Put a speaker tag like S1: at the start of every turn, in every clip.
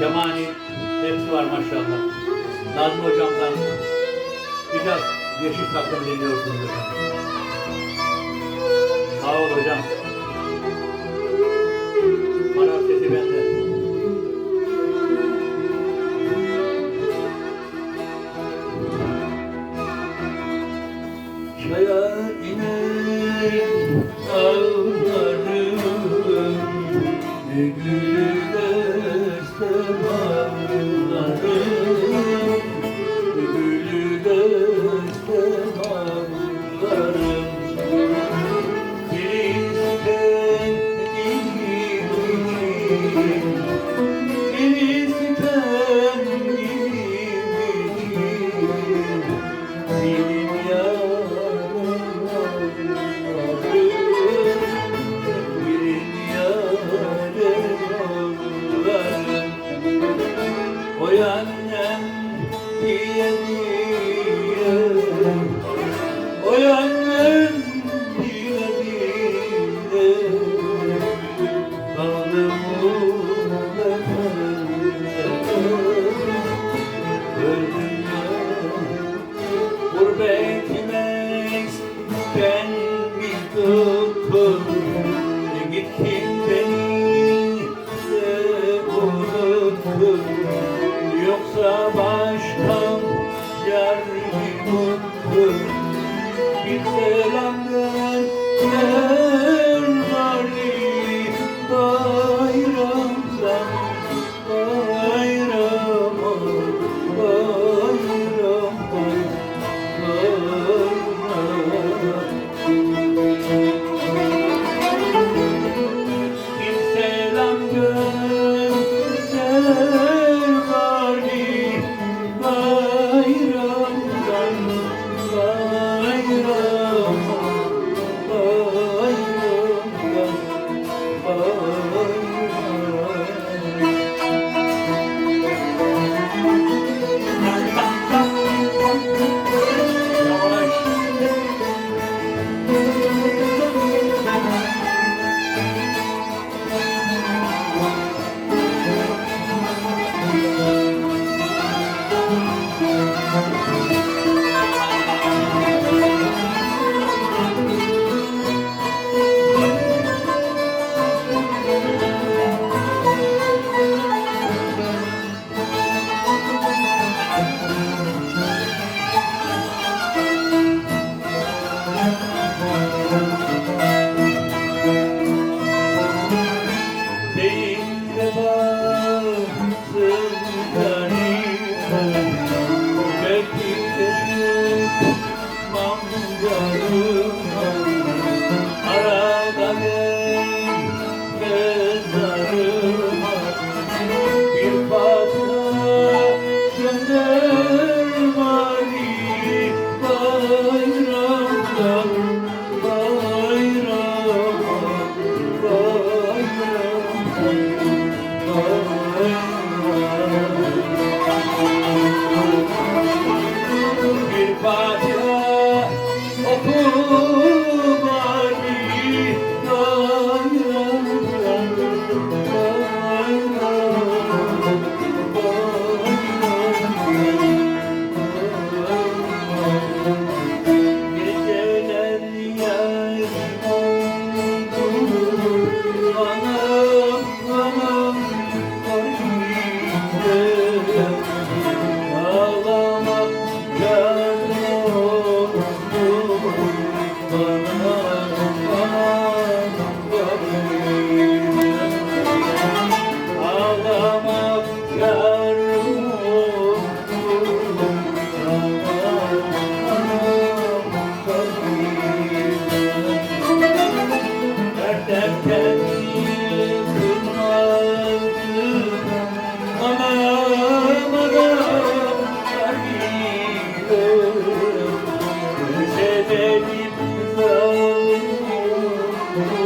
S1: Kemani hepsi var maşallah. Nazmi hocamdan biraz geçiş takım deniyorsunuz hocam. Sağ ol hocam. Para sesi bende. you.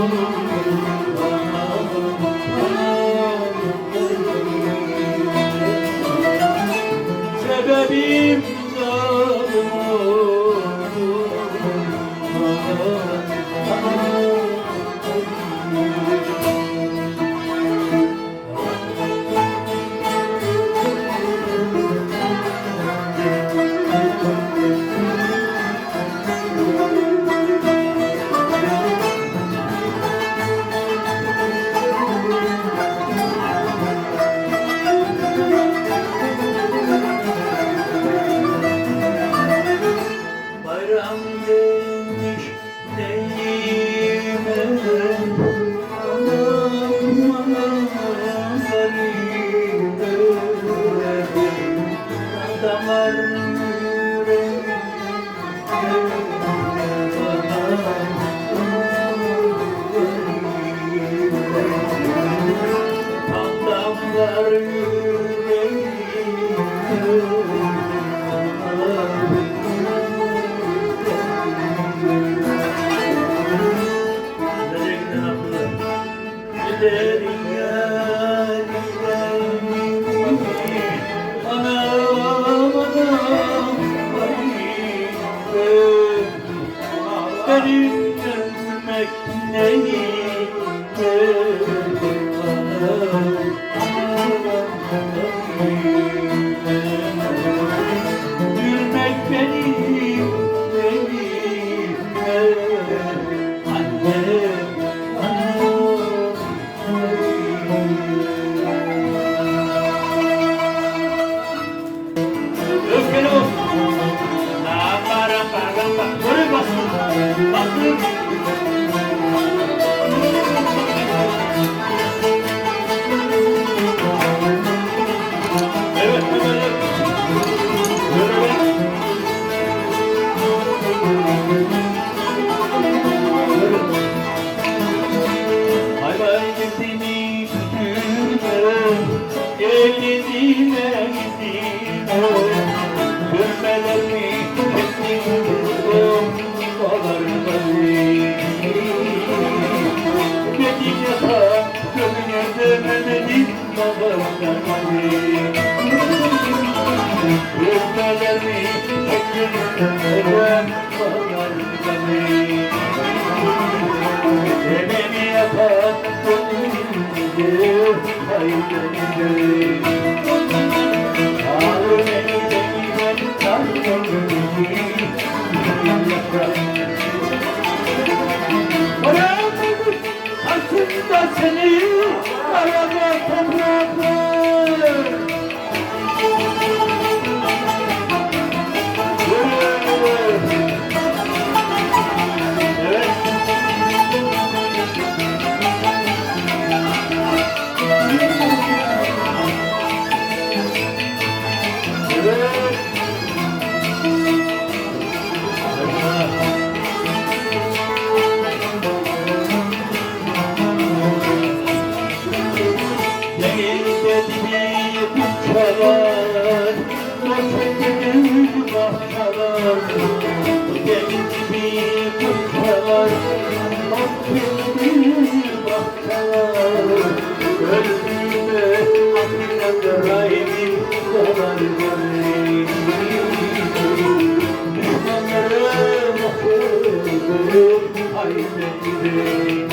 S1: Oh. করে বাসু Basu seni haydi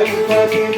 S2: I'm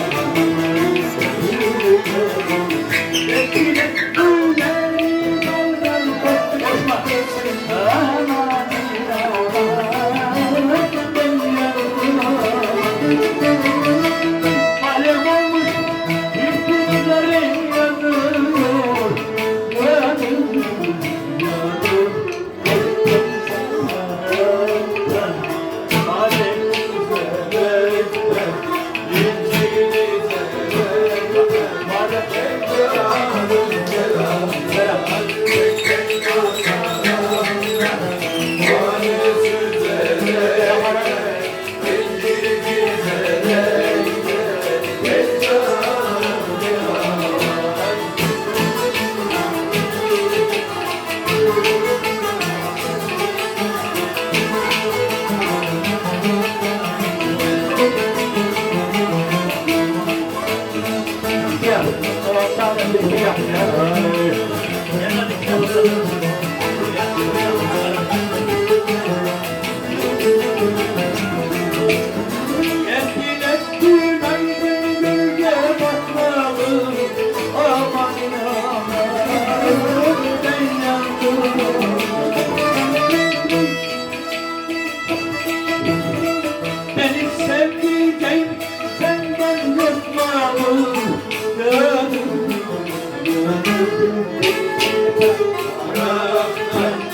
S2: love, love.